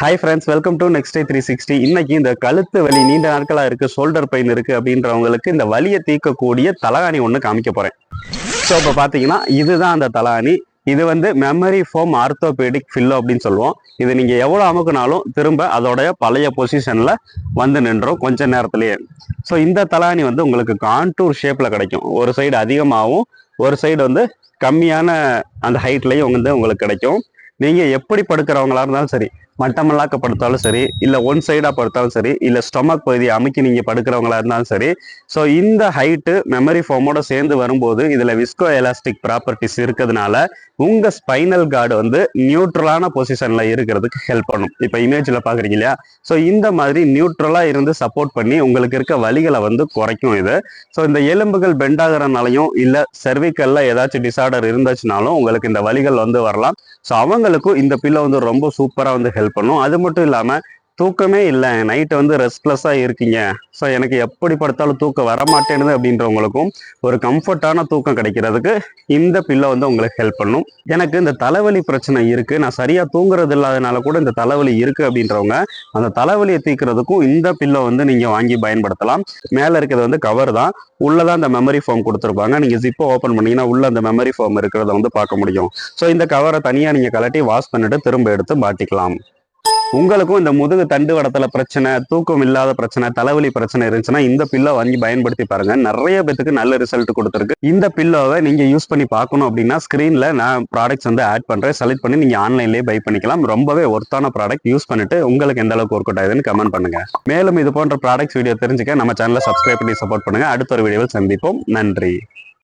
Hi friends welcome to next day three sixty இன்னைக்கு இந்த கழுத்து வலி நீண்ட நாட்களாக இருக்கு ஷோல்டர் பெயின் இருக்கு அப்படின்றவங்களுக்கு இந்த வலியை தீர்க்கக்கூடிய தலகாணி ஒன்று காமிக்க போறேன். ஸோ இப்போ பார்த்தீங்கன்னா இதுதான் அந்த தலகாணி. இது வந்து மெமரி ஃபோம் ஆர்த்தோபேடிக் ஃபில்லோ அப்படின்னு சொல்லுவோம். இது நீங்கள் எவ்வளோ அமுக்குனாலும் திரும்ப அதோடைய பழைய பொசிஷன்ல வந்து நின்றோம் கொஞ்ச நேரத்திலேயே. ஸோ இந்த தலாணி வந்து உங்களுக்கு கான்டூர் ஷேப்ல கிடைக்கும். ஒரு சைடு அதிகமாகவும் ஒரு சைடு வந்து கம்மியான அந்த ஹைட்லையும் வந்து உங்களுக்கு கிடைக்கும். நீங்கள் எப்படி படுக்கிறவங்களா இருந்தாலும் சரி மட்டமல்லாக்க படுத்தாலும் சரி இல்ல ஒன் சைடா படுத்தாலும் சரி இல்ல ஸ்டொமக் பகுதியை அமைக்கி நீங்க படுக்கிறவங்களா இருந்தாலும் சரி ஸோ இந்த ஹைட்டு மெமரி ஃபோமோட சேர்ந்து வரும்போது இதுல விஸ்கோ எலாஸ்டிக் ப்ராப்பர்ட்டிஸ் இருக்கிறதுனால உங்க ஸ்பைனல் கார்டு வந்து நியூட்ரலான பொசிஷன்ல இருக்கிறதுக்கு ஹெல்ப் பண்ணும். இப்ப இமேஜ்ல பாக்குறீங்க இல்லையா? ஸோ இந்த மாதிரி நியூட்ரலா இருந்து சப்போர்ட் பண்ணி உங்களுக்கு இருக்க வலிகளை வந்து குறைக்கும் இது. ஸோ இந்த எலும்புகள் பெண்ட் ஆகுறனாலையும் இல்ல செர்விக்கல்ல ஏதாச்சும் டிசார்டர் இருந்துச்சுனாலும் உங்களுக்கு இந்த வலிகள் வந்து வரலாம். ஸோ அவங்களுக்கும் இந்த பில்ல வந்து ரொம்ப சூப்பரா வந்து ஹெல்ப் பண்ணும். அது மட்டும் இல்லாம தூக்கமே இல்லை. நைட்டு வந்து ரெஸ்ட்லெஸ்ஸாக இருக்கீங்க. ஸோ எனக்கு எப்படி படுத்தாலும் தூக்கம் வரமாட்டேனுது அப்படின்றவங்களுக்கும் ஒரு கம்ஃபர்ட்டான தூக்கம் கிடைக்கிறதுக்கு இந்த பில்லை வந்து உங்களுக்கு ஹெல்ப் பண்ணும். எனக்கு இந்த தலைவலி பிரச்சனை இருக்கு. நான் சரியா தூங்குறது இல்லாதனால கூட இந்த தலைவலி இருக்கு அப்படின்றவங்க அந்த தலைவலியை தீர்க்கறதுக்கும் இந்த பில்லை வந்து நீங்க வாங்கி பயன்படுத்தலாம். மேல இருக்கிறது வந்து கவர் தான். உள்ளதான் அந்த மெமரி ஃபோம் கொடுத்துருப்பாங்க. நீங்க ஜிப்பை ஓப்பன் பண்ணீங்கன்னா உள்ள அந்த மெமரி ஃபோம் இருக்கிறத வந்து பார்க்க முடியும். ஸோ இந்த கவரை தனியா நீங்க கலட்டி வாஷ் பண்ணிட்டு திரும்ப எடுத்து மாட்டிக்கலாம். உங்களுக்கும் இந்த முதுகு தண்டு வடத்துல பிரச்சனை தூக்கம் இல்லாத பிரச்சனை தலைவலி பிரச்சனை இருந்துச்சுன்னா இந்த பில்லோ வாங்கி பயன்படுத்தி பாருங்க. நிறைய பேத்துக்கு நல்ல ரிசல்ட் கொடுத்துருக்கு. இந்த பில்லோவை நீங்க யூஸ் பண்ணி பார்க்கணும் அப்படின்னா ஸ்கிரீன்ல நான் ப்ராடக்ட்ஸ் வந்து ஆட் பண்றேன். செலக்ட் பண்ணி நீங்க ஆன்லைன்லயே பை பண்ணிக்கலாம். ரொம்பவே ஒர்த்தான ப்ராடக்ட் யூஸ் பண்ணிட்டு உங்களுக்கு எந்த அளவுக்கு ஒர்க் அவுட் ஆகுதுன்னு கமெண்ட் பண்ணுங்க. மேலும் இது போன்ற ப்ராடக்ட்ஸ் வீடியோ தெரிஞ்சுக்க நம்ம சேனலை சப்ஸ்கிரைப் பண்ணி சப்போர்ட் பண்ணுங்க. அடுத்த ஒரு வீடியோவில் சந்திப்போம். நன்றி.